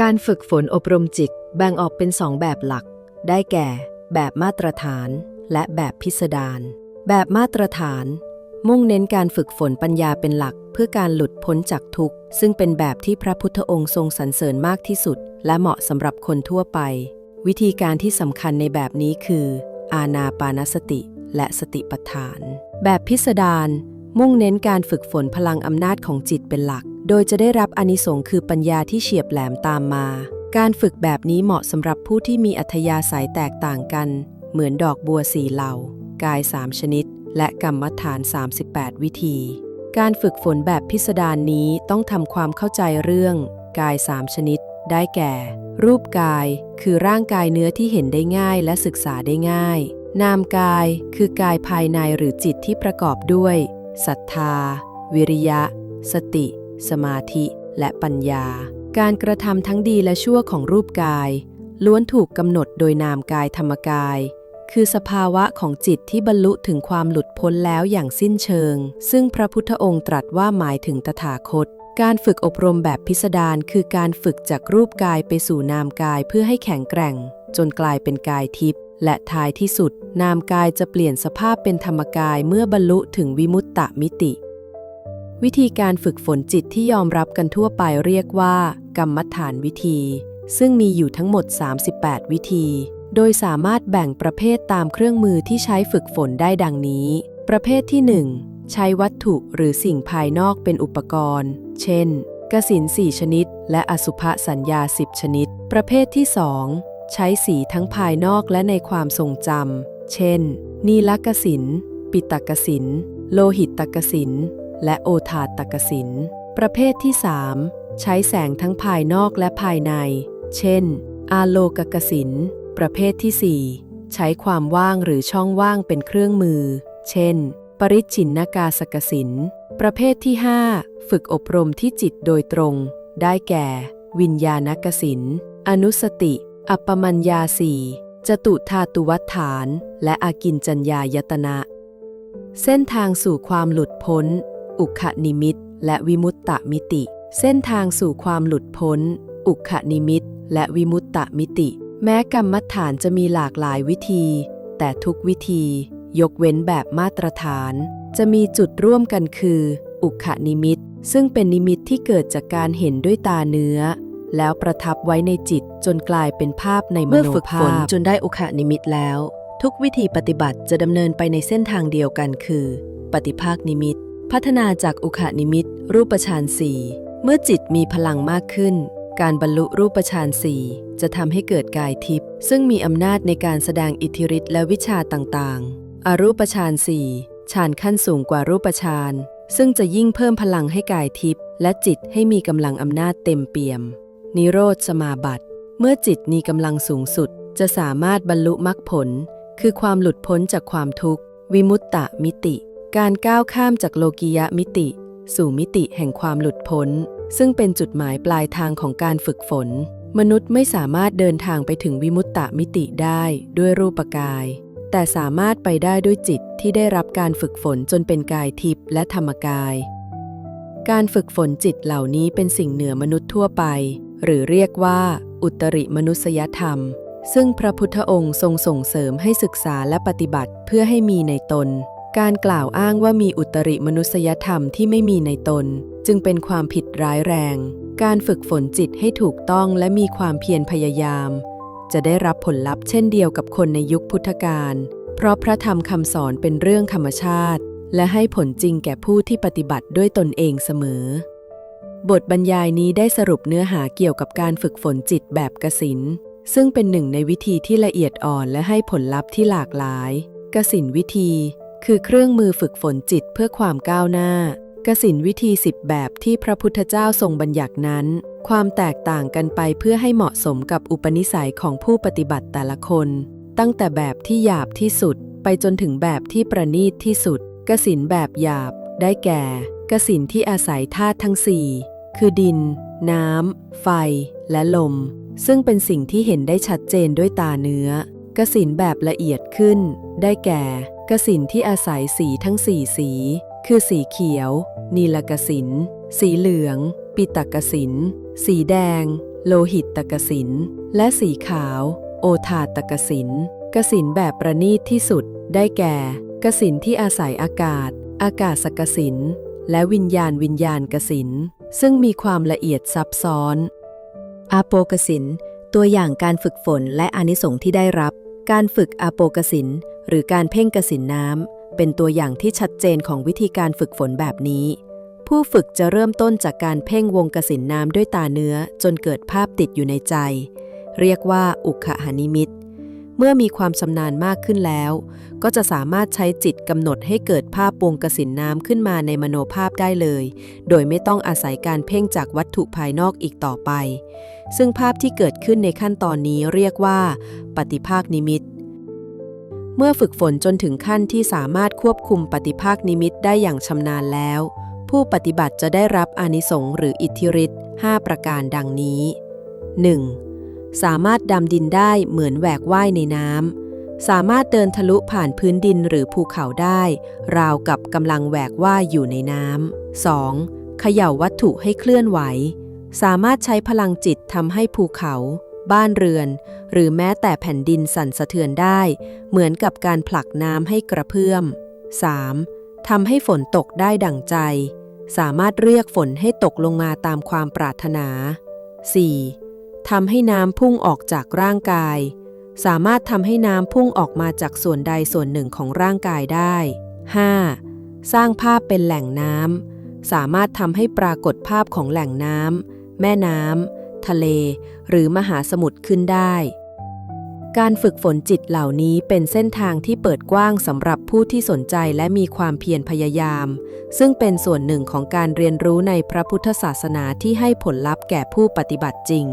การฝึกฝนอบรมจิตแบ่งออกเป็นสองแบบหลัก ได้แก่ แบบมาตรฐาน และแบบพิสดารแบบมาตรฐาน มุ่งเน้นการฝึกฝนปัญญาเป็นหลัก เพื่อการหลุดพ้นจากทุกข์ ซึ่งเป็นแบบที่พระพุทธองค์ทรงสรรเสริญมากที่สุด และเหมาะสำหรับคนทั่วไป วิธีการที่สำคัญในแบบนี้คือ อาณาปานสติ และสติปัฏฐาน แบบพิสดารมุ่งเน้นการฝึกฝนพลังอำนาจของจิตเป็นหลัก โดยจะได้รับอนิสงค์คือปัญญาที่เฉียบแหลมตามมา การฝึกแบบนี้เหมาะสำหรับผู้ที่มีอัธยาศัยแตกต่างกัน เหมือนดอกบัวสีเหล่า กาย3ชนิด และกรรมฐาน 38 วิธี การฝึกฝนแบบพิสดารนนี้ต้องทำความเข้าใจเรื่อง กาย3ชนิด ได้แก่ รูปกายคือร่างกายเนื้อที่เห็นได้ง่ายและศึกษาได้ง่าย นามกายคือกายภายในหรือจิตที่ประกอบด้วยศรัทธา วิริยะ สติ สมาธิและปัญญา การกระทำทั้งดีและชั่วของรูปกาย ล้วนถูกกำหนดโดยนามกายธรรมกาย คือสภาวะของจิตที่บรรลุถึงความหลุดพ้นแล้วอย่างสิ้นเชิง ซึ่งพระพุทธองค์ตรัสว่าหมายถึงตถาคต การฝึกอบรมแบบพิสดารคือการฝึกจากรูปกายไปสู่นามกายเพื่อให้แข็งแกร่ง จนกลายเป็นกายทิพย์และท้ายที่สุด นามกายจะเปลี่ยนสภาพเป็นธรรมกายเมื่อบรรลุถึงวิมุตตมิติ วิธีการฝึกฝนจิตที่ยอมรับกันทั่วไปเรียกว่า กรรมฐานวิธี ซึ่งมีอยู่ทั้งหมด 38 วิธี โดยสามารถแบ่งประเภทตามเครื่องมือที่ใช้ฝึกฝนได้ดังนี้ ประเภทที่ 1 ใช้วัตถุหรือสิ่งภายนอกเป็นอุปกรณ์ เช่น กสิน4ชนิด และอสุภสัญญา 10 ชนิด ประเภทที่ 2 ใช้สีทั้งภายนอกและในความทรงจำเช่น นีลกสิน ปิตกสิน โลหิตตกสิน และโอทาตกสิน ประเภทที่ 3 ใช้แสงทั้งภายนอกและภายใน เช่น อาโลกกสิน ประเภทที่ 4 ใช้ความว่างหรือช่องว่างเป็นเครื่องมือ เช่น ปริชินนากาสกสิน ประเภทที่ 5 ฝึกอบรมที่จิตโดยตรง ได้แก่ วิญญาณกสิน อนุสติ อัปปมัญญาสีจตุธาตุวัฏฐาน และอากินจัญญายตนะ เส้นทางสู่ความหลุดพ้น อุคนิมิตและวิมุตตมิติ เส้นทางสู่ความหลุดพ้น อุคนิมิตและวิมุตตมิติ แม้กรรมฐานจะมีหลากหลายวิธี แต่ทุกวิธี ยกเว้นแบบมาตรฐาน จะมีจุดร่วมกันคือ อุคนิมิต ซึ่งเป็นนิมิตที่เกิดจากการเห็นด้วยตาเนื้อ แล้วประทับไว้ในจิตจนกลายเป็นภาพในมโนภาพเมื่อฝึกฝนจนได้อุคนิมิตแล้ว ทุกวิธีปฏิบัติจะดำเนินไปในเส้นทางเดียวกันคือ ปฏิภาคนิมิต พัฒนาจากอุคนิมิตรูปฌานสี่เมื่อจิตมีพลังมากขึ้น การบรรลุรูปฌานสี่จะทำให้เกิดกายทิพย์ซึ่งมีอำนาจในการแสดงอิทธิฤทธิ์และวิชาต่างๆ อรูปฌานสี่ฌานขั้นสูงกว่ารูปฌานซึ่งจะยิ่งเพิ่มพลังให้กายทิพย์และจิตให้มีกำลังอำนาจเต็มเปี่ยม นิโรธสมาบัติ เมื่อจิตมีกำลังสูงสุด จะสามารถบรรลุมรรคผล คือความหลุดพ้นจากความทุกข์ วิมุตตมิติ การก้าวข้ามจากโลกียะมิติ สู่มิติแห่งความหลุดพ้น ซึ่งเป็นจุดหมายปลายทางของการฝึกฝน มนุษย์ไม่สามารถเดินทางไปถึงวิมุตตมิติได้ด้วยรูปกาย แต่สามารถไปได้ด้วยจิตที่ได้รับการฝึกฝนจนเป็นกายทิพย์และธรรมกาย การฝึกฝนจิตเหล่านี้เป็นสิ่งเหนือมนุษย์ทั่วไป หรือเรียกว่า อุตริมนุษยธรรม ซึ่งพระพุทธองค์ทรงส่งเสริมให้ศึกษาและปฏิบัติเพื่อให้มีในตน การกล่าวอ้างว่ามีอุตริมนุษยธรรมที่ไม่มีในตน จึงเป็นความผิดร้ายแรง การฝึกฝนจิตให้ถูกต้องและมีความเพียรพยายาม จะได้รับผลลัพธ์เช่นเดียวกับคนในยุคพุทธกาลเพราะพระธรรมคำสอนเป็นเรื่องธรรมชาติ และให้ผลจริงแก่ผู้ที่ปฏิบัติด้วยตนเองเสมอ บทบรรยายนี้ได้สรุปเนื้อหาเกี่ยวกับการฝึกฝนจิตแบบกสินซึ่งเป็นหนึ่งในวิธีที่ละเอียดอ่อนและให้ผลลัพธ์ที่หลากหลาย กสินวิธี คือเครื่องมือฝึกฝนจิตเพื่อความก้าวหน้ากสินวิธีสิบแบบที่พระพุทธเจ้าทรงบัญญัตินั้น ความแตกต่างกันไปเพื่อให้เหมาะสมกับอุปนิสัยของผู้ปฏิบัติแต่ละคน ตั้งแต่แบบที่หยาบที่สุด ไปจนถึงแบบที่ประณีตที่สุดกสินแบบหยาบ ได้แก่กสินที่อาศัยธาตุทั้งสี่คือดิน น้ำ ไฟ และลม ซึ่งเป็นสิ่งที่เห็นได้ชัดเจนด้วยตาเนื้อกสินแบบละเอียดขึ้น ได้แก่ กสินที่อาศัยสีทั้งสี่สี คือสีเขียว นีลกสิน สีเหลือง ปิตกสิน สีแดง โลหิตตกสิน และสีขาว โอทาตกสิน กสินแบบประณีตที่สุด ได้แก่ กสินที่อาศัยอากาศ อากาศสกสิน และวิญญาณวิญญาณกสิน ซึ่งมีความละเอียดซับซ้อน อาโปกสิน ตัวอย่างการฝึกฝนและอนิสงส์ที่ได้รับ การฝึกอาโปกสินหรือการเพ่งกสินน้ำเป็นตัวอย่างที่ชัดเจนของวิธีการฝึกฝนแบบนี้ ผู้ฝึกจะเริ่มต้นจากการเพ่งวงกสินน้ำด้วยตาเนื้อจนเกิดภาพติดอยู่ในใจ เรียกว่าอุคหานิมิต เมื่อมีความชำนาญมากขึ้นแล้ว ก็จะสามารถใช้จิตกำหนดให้เกิดภาพวงกสินน้ำขึ้นมาในมโนภาพได้เลย โดยไม่ต้องอาศัยการเพ่งจากวัตถุภายนอกอีกต่อไป ซึ่งภาพที่เกิดขึ้นในขั้นตอนนี้เรียกว่า ปฏิภาคนิมิต เมื่อฝึกฝนจนถึงขั้นที่สามารถควบคุมปฏิภาคนิมิตได้อย่างชำนาญแล้ว ผู้ปฏิบัติจะได้รับอานิสงส์หรืออิทธิฤทธิ์5ประการดังนี้ 1. สามารถดำดินได้เหมือนแหวกว่ายในน้ำ สามารถเดินทะลุผ่านพื้นดินหรือภูเขาได้ ราวกับกำลังแหวกว่ายอยู่ในน้ำ 2. เขย่าวัตถุให้เคลื่อนไหว สามารถใช้พลังจิตทำให้ภูเขา บ้านเรือน หรือแม้แต่แผ่นดินสั่นสะเทือนได้ เหมือนกับการผลักน้ำให้กระเพื่อม 3. ทำให้ฝนตกได้ดั่งใจ สามารถเรียกฝนให้ตกลงมาตามความปรารถนา 4. ทำให้น้ำพุ่งออกจากร่างกาย สามารถทำให้น้ำพุ่งออกมาจากส่วนใดส่วนหนึ่งของร่างกายได้ 5. สร้างภาพเป็นแหล่งน้ำ สามารถทำให้ปรากฏภาพของแหล่งน้ำ แม่น้ำ ทะเล หรือมหาสมุทรขึ้นได้ การฝึกฝนจิตเหล่านี้เป็นเส้นทางที่เปิดกว้างสำหรับผู้ที่สนใจและมีความเพียรพยายาม ซึ่งเป็นส่วนหนึ่งของการเรียนรู้ในพระพุทธศาสนาที่ให้ผลลัพธ์แก่ผู้ปฏิบัติจริง